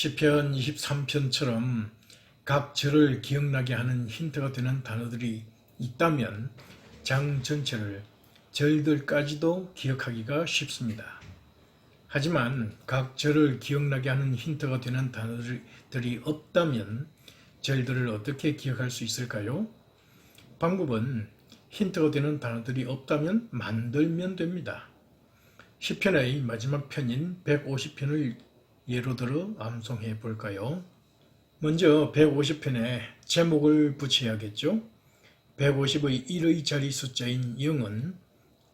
시편 23편처럼 각 절을 기억나게 하는 힌트가 되는 단어들이 있다면 장 전체를 절들까지도 기억하기가 쉽습니다. 하지만 각 절을 기억나게 하는 힌트가 되는 단어들이 없다면 절들을 어떻게 기억할 수 있을까요? 방법은 힌트가 되는 단어들이 없다면 만들면 됩니다. 시편의 마지막 편인 150편을 예로 들어 암송해 볼까요? 먼저 150편에 제목을 붙여야겠죠? 150의 1의 자리 숫자인 0은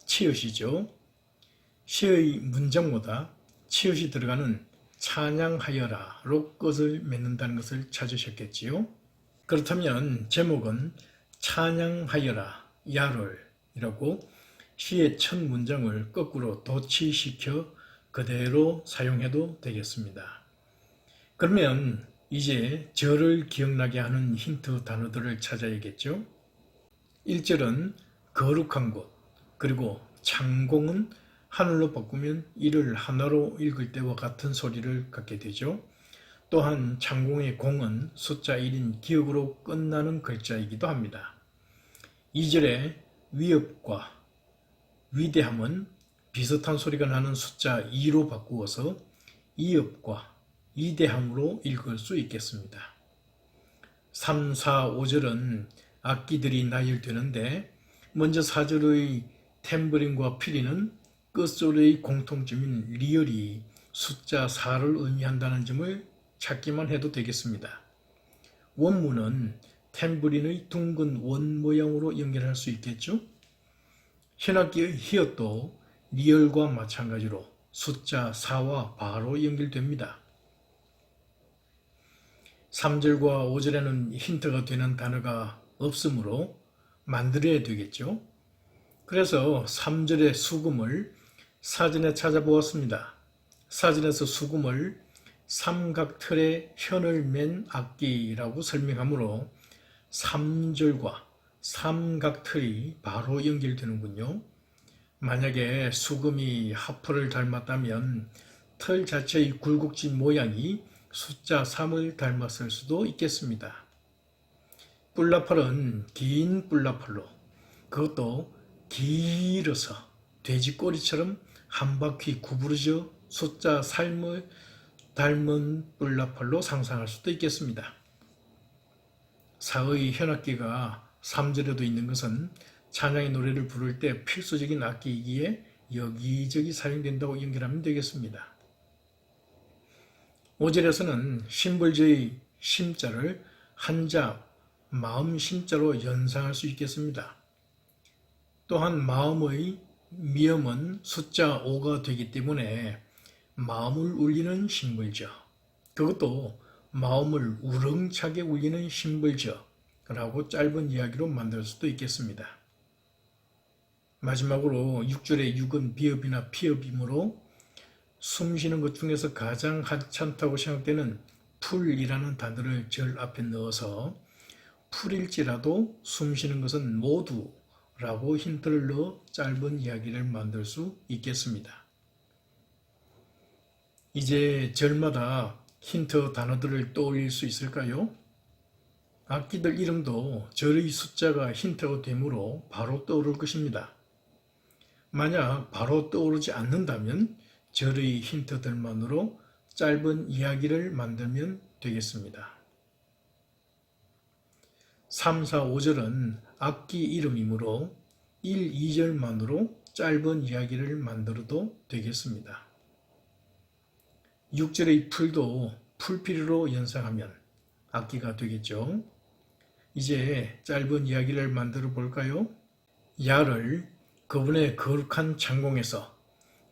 치읓이죠. 시의 문장보다 치읓이 들어가는 찬양하여라로 끝을 맺는다는 것을 찾으셨겠지요. 그렇다면 제목은 찬양하여라 야롤이라고 시의 첫 문장을 거꾸로 도치시켜 그대로 사용해도 되겠습니다. 그러면 이제 저를 기억나게 하는 힌트 단어들을 찾아야겠죠? 1절은 거룩한 곳, 그리고 창공은 하늘로 바꾸면 이를 하나로 읽을 때와 같은 소리를 갖게 되죠. 또한 창공의 공은 숫자 1인 기억으로 끝나는 글자이기도 합니다. 2절에 위협과 위대함은 비슷한 소리가 나는 숫자 2로 바꾸어서 이업과 이대함으로 읽을 수 있겠습니다. 3, 4, 5절은 악기들이 나열되는데 먼저 4절의 템브린과 피리는 끝소리의 공통점인 리얼이 숫자 4를 의미한다는 점을 찾기만 해도 되겠습니다. 원문은 템브린의 둥근 원 모양으로 연결할 수 있겠죠? 현악기의 히읗도 리얼과 마찬가지로 숫자 4와 바로 연결됩니다. 3절과 5절에는 힌트가 되는 단어가 없으므로 만들어야 되겠죠. 그래서 3절의 수금을 사전에 찾아보았습니다. 사전에서 수금을 삼각틀에 현을 맨 악기라고 설명하므로 3절과 삼각틀이 바로 연결되는군요. 만약에 수금이 하프를 닮았다면 틀 자체의 굴곡진 모양이 숫자 3을 닮았을 수도 있겠습니다. 뿔나팔은 긴 뿔나팔로 그것도 길어서 돼지 꼬리처럼 한 바퀴 구부러져 숫자 3을 닮은 뿔나팔로 상상할 수도 있겠습니다. 사의 현악기가 3절에도 있는 것은 찬양의 노래를 부를 때 필수적인 악기이기에 여기저기 사용된다고 연결하면 되겠습니다. 5절에서는 심벌제의 심자를 한자, 마음 심자로 연상할 수 있겠습니다. 또한 마음의 미음은 숫자 5가 되기 때문에 마음을 울리는 심벌저, 그것도 마음을 우렁차게 울리는 심벌저라고 짧은 이야기로 만들 수도 있겠습니다. 마지막으로 6절의 6은 비읍이나 피읍이므로 숨 쉬는 것 중에서 가장 하찮다고 생각되는 풀이라는 단어를 절 앞에 넣어서 풀일지라도 숨 쉬는 것은 모두 라고 힌트를 넣어 짧은 이야기를 만들 수 있겠습니다. 이제 절마다 힌트 단어들을 떠올릴 수 있을까요? 악기들 이름도 절의 숫자가 힌트가 되므로 바로 떠오를 것입니다. 만약 바로 떠오르지 않는다면 절의 힌트들만으로 짧은 이야기를 만들면 되겠습니다. 3, 4, 5절은 악기 이름이므로 1, 2절만으로 짧은 이야기를 만들어도 되겠습니다. 6절의 풀도 풀필로 연상하면 악기가 되겠죠. 이제 짧은 이야기를 만들어 볼까요? 야를 그분의 거룩한 창공에서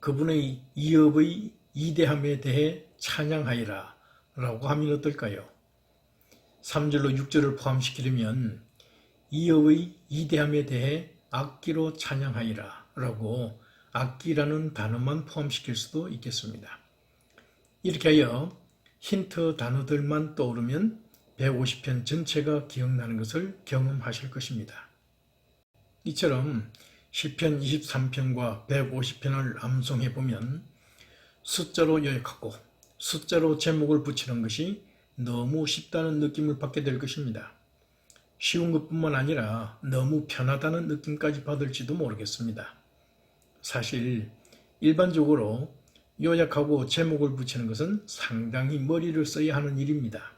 그분의 이업의 이대함에 대해 찬양하리라 라고 하면 어떨까요? 3절로 6절을 포함시키려면 이업의 이대함에 대해 악기로 찬양하리라 라고 악기라는 단어만 포함시킬 수도 있겠습니다. 이렇게 하여 힌트 단어들만 떠오르면 150편 전체가 기억나는 것을 경험하실 것입니다. 이처럼 시편 23편과 150편을 암송해 보면 숫자로 요약하고 숫자로 제목을 붙이는 것이 너무 쉽다는 느낌을 받게 될 것입니다. 쉬운 것뿐만 아니라 너무 편하다는 느낌까지 받을지도 모르겠습니다. 사실 일반적으로 요약하고 제목을 붙이는 것은 상당히 머리를 써야 하는 일입니다.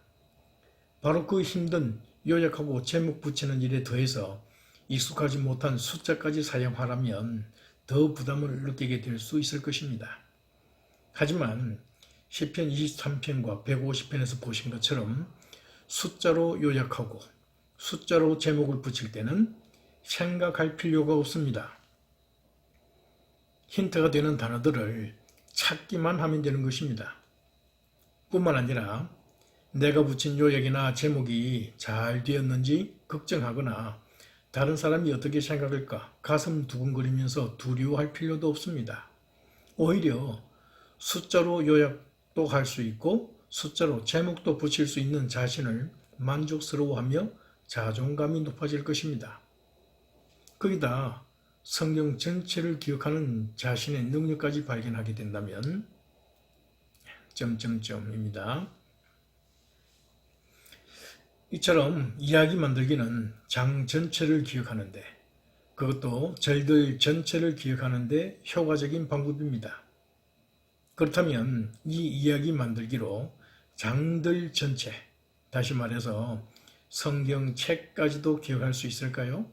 바로 그 힘든 요약하고 제목 붙이는 일에 더해서 익숙하지 못한 숫자까지 사용하라면 더 부담을 느끼게 될 수 있을 것입니다. 하지만 시편 23편과 150편에서 보신 것처럼 숫자로 요약하고 숫자로 제목을 붙일 때는 생각할 필요가 없습니다. 힌트가 되는 단어들을 찾기만 하면 되는 것입니다. 뿐만 아니라 내가 붙인 요약이나 제목이 잘 되었는지 걱정하거나 다른 사람이 어떻게 생각할까 가슴 두근거리면서 두려워할 필요도 없습니다. 오히려 숫자로 요약도 할 수 있고 숫자로 제목도 붙일 수 있는 자신을 만족스러워하며 자존감이 높아질 것입니다. 거기다 성경 전체를 기억하는 자신의 능력까지 발견하게 된다면 점점점입니다. 이처럼 이야기 만들기는 장 전체를 기억하는데 그것도 절들 전체를 기억하는데 효과적인 방법입니다. 그렇다면 이 이야기 만들기로 장들 전체, 다시 말해서 성경책까지도 기억할 수 있을까요?